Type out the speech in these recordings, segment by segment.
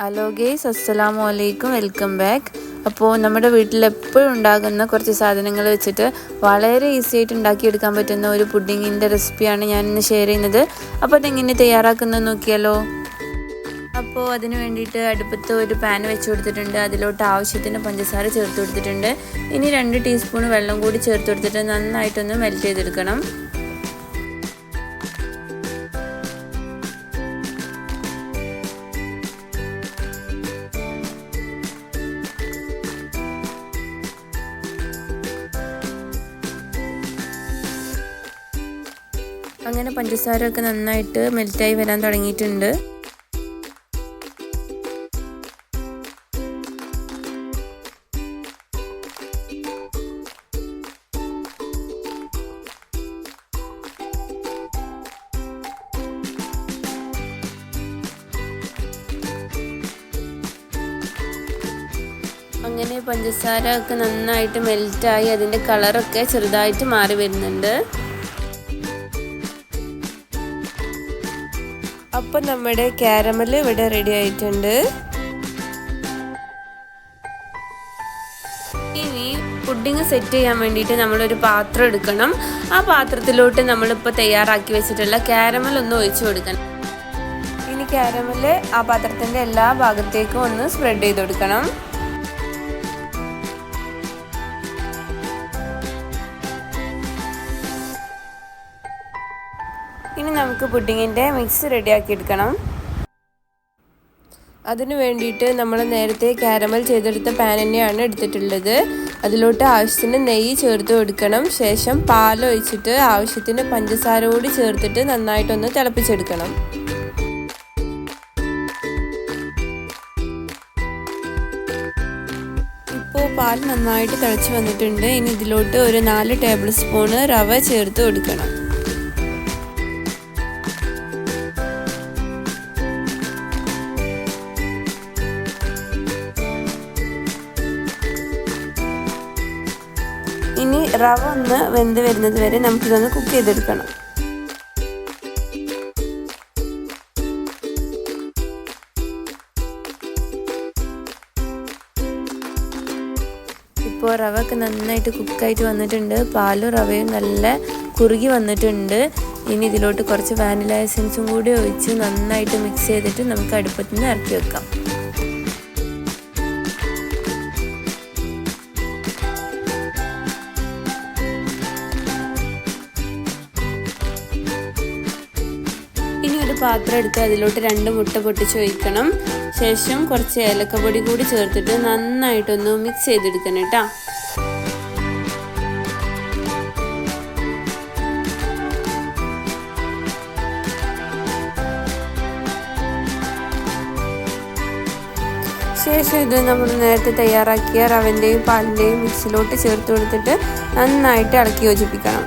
Hello guys അസ്സലാമു അലൈക്കും welcome back അപ്പോൾ നമ്മുടെ വീട്ടിൽ എപ്പോഴും ഉണ്ടാകുന്ന കുറച്ച് സാധനങ്ങൾ വെച്ചിട്ട് വളരെ ഈസി ആയിട്ട് ഉണ്ടാക്കിയെടുക്കാൻ പറ്റുന്ന ഒരു പുഡിങ്ങിന്റെ റെസിപ്പിയാണ് ഞാൻ ഇന്ന് ഷെയർ ചെയ്യുന്നത്. അപ്പോൾ അതെങ്ങനെ തയ്യാറാക്കുന്നത് നോക്കിയാലോ? അപ്പോൾ അതിന് വേണ്ടിയിട്ട് അടുപ്പത്ത് ഒരു പാൻ വെച്ച് കൊടുത്തിട്ടുണ്ട്. അതിലോട്ട് ആവശ്യത്തിന് പഞ്ചസാര ചേർത്ത് കൊടുത്തിട്ടുണ്ട്. ഇനി രണ്ട് ടീസ്പൂൺ വെള്ളം കൂടി ചേർത്ത് കൊടുത്തിട്ട് നന്നായിട്ടൊന്ന് മെൽറ്റ് ചെയ്തെടുക്കണം. അങ്ങനെ പഞ്ചസാര ഒക്കെ നന്നായിട്ട് മെൽറ്റായി വരാൻ തുടങ്ങിയിട്ടുണ്ട്. അങ്ങനെ പഞ്ചസാര ഒക്കെ നന്നായിട്ട് മെൽറ്റായി അതിന്റെ കളറൊക്കെ ചെറുതായിട്ട് മാറി വരുന്നുണ്ട്. അപ്പോൾ നമ്മുടെ കാരമൽ ഇവിടെ റെഡി ആയിട്ടുണ്ട്. ഇനി പുഡിങ് സെറ്റ് ചെയ്യാൻ വേണ്ടിയിട്ട് നമ്മളൊരു പാത്രം എടുക്കണം. ആ പാത്രത്തിലോട്ട് നമ്മളിപ്പോൾ തയ്യാറാക്കി വെച്ചിട്ടുള്ള കാരമൽ ഒന്ന് ഒഴിച്ചു കൊടുക്കണം. ഇനി കാരമൽ ആ പാത്രത്തിന്റെ എല്ലാ ഭാഗത്തേക്കും ഒന്ന് സ്പ്രെഡ് ചെയ്ത് കൊടുക്കണം. ഇനി നമുക്ക് പുഡിങ്ങിന്റെ മിക്സ് റെഡിയാക്കി എടുക്കണം അതിനു വേണ്ടിയിട്ട് നമ്മൾ നേരത്തെ കാരമൽ ചെയ്തെടുത്ത പാൻ തന്നെയാണ് എടുത്തിട്ടുള്ളത്. അതിലോട്ട് ആവശ്യത്തിന് നെയ്യ് ചേർത്ത് കൊടുക്കണം. ശേഷം പാൽ ഒഴിച്ചിട്ട് ആവശ്യത്തിന് പഞ്ചസാര കൂടി ചേർത്തിട്ട് നന്നായിട്ടൊന്ന് തിളപ്പിച്ചെടുക്കണം. ഇപ്പോൾ പാൽ നന്നായിട്ട് തിളച്ച് വന്നിട്ടുണ്ട്. ഇനി ഇതിലോട്ട് ഒരു നാല് ടേബിൾ സ്പൂണ് റവ ചേർത്ത് കൊടുക്കണം. റവ ഒന്ന് വെന്ത് വരുന്നത് വരെ നമുക്കിതൊന്ന് കുക്ക് ചെയ്തെടുക്കണം. ഇപ്പോൾ റവ ഒക്കെ നന്നായിട്ട് കുക്കായിട്ട് വന്നിട്ടുണ്ട്. പാലും റവയും നല്ല കുറുകി വന്നിട്ടുണ്ട്. ഇനി ഇതിലോട്ട് കുറച്ച് വാനില എസൻസും കൂടി ഒഴിച്ച് നന്നായിട്ട് മിക്സ് ചെയ്തിട്ട് നമുക്ക് അടുപ്പത്ത് നിന്ന് ഇറക്കി വെക്കാം. പാത്രം എടുത്ത് അതിലോട്ട് രണ്ട് മുട്ട പൊട്ടിച്ച് ഒഴിക്കണം. ശേഷം കുറച്ച് ഏലക്കപ്പൊടി കൂടി ചേർത്തിട്ട് നന്നായിട്ടൊന്ന് മിക്സ് ചെയ്തെടുക്കണം കേട്ടോ. ശേഷം ഇത് നമ്മൾ നേരത്തെ തയ്യാറാക്കിയ റവന്റെയും പാലിന്റെയും മിക്സിലോട്ട് ചേർത്ത് കൊടുത്തിട്ട് നന്നായിട്ട് ഇളക്കി യോജിപ്പിക്കണം.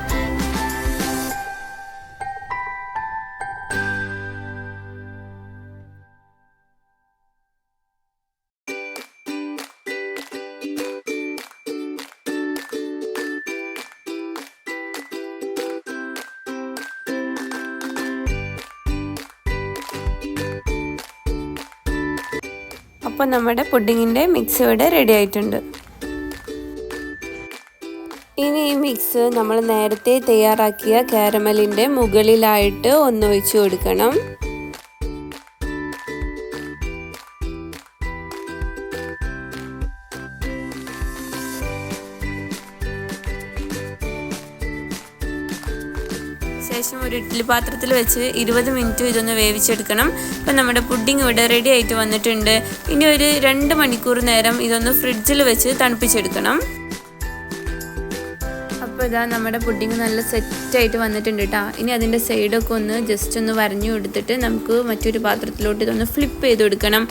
അപ്പോൾ നമ്മുടെ പുഡിങ്ങിന്റെ മിക്സ് ഇവിടെ റെഡി ആയിട്ടുണ്ട്. ഇനി ഈ മിക്സ് നമ്മൾ നേരത്തെ തയ്യാറാക്കിയ കാരമലിന്റെ മുകളിലായിട്ട് ഒന്നൊഴിച്ചു കൊടുക്കണം. ശേഷം ഒരു ഇഡ്ഡലി പാത്രത്തിൽ വെച്ച് ഇരുപത് മിനിറ്റ് ഇതൊന്ന് വേവിച്ചെടുക്കണം. അപ്പം നമ്മുടെ പുഡിംഗ് ഇവിടെ റെഡി ആയിട്ട് വന്നിട്ടുണ്ട്. ഇനി ഒരു രണ്ട് മണിക്കൂർ നേരം ഇതൊന്ന് ഫ്രിഡ്ജിൽ വെച്ച് തണുപ്പിച്ചെടുക്കണം. അപ്പോൾ ഇതാ നമ്മുടെ പുഡിംഗ് നല്ല സെറ്റായിട്ട് വന്നിട്ടുണ്ട് കേട്ടോ ഇനി അതിന്റെ സൈഡൊക്കെ ഒന്ന് ജസ്റ്റ് ഒന്ന് വരഞ്ഞു കൊടുത്തിട്ട് നമുക്ക് മറ്റൊരു പാത്രത്തിലോട്ട് ഇതൊന്ന് ഫ്ലിപ്പ് ചെയ്ത് കൊടുക്കണം.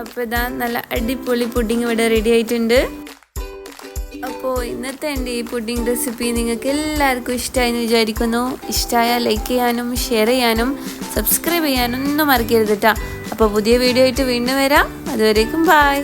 അപ്പോൾ ഇതാ നല്ല അടിപൊളി പുഡിംഗ് ഇവിടെ റെഡി ആയിട്ടുണ്ട്. അപ്പോൾ ഇന്നത്തെ എന്റെ ഈ പുഡിംഗ് റെസിപ്പി നിങ്ങൾക്ക് എല്ലാവർക്കും ഇഷ്ടമായി എന്ന് വിചാരിക്കുന്നു. ഇഷ്ടമായ ലൈക്ക് ചെയ്യാനും ഷെയർ ചെയ്യാനും സബ്സ്ക്രൈബ് ചെയ്യാനും ഒന്നും മറക്കരുത് കേട്ടോ അപ്പോൾ പുതിയ വീഡിയോ ആയിട്ട് വീണ്ടും വരാം. അതുവരേക്കും ബായ്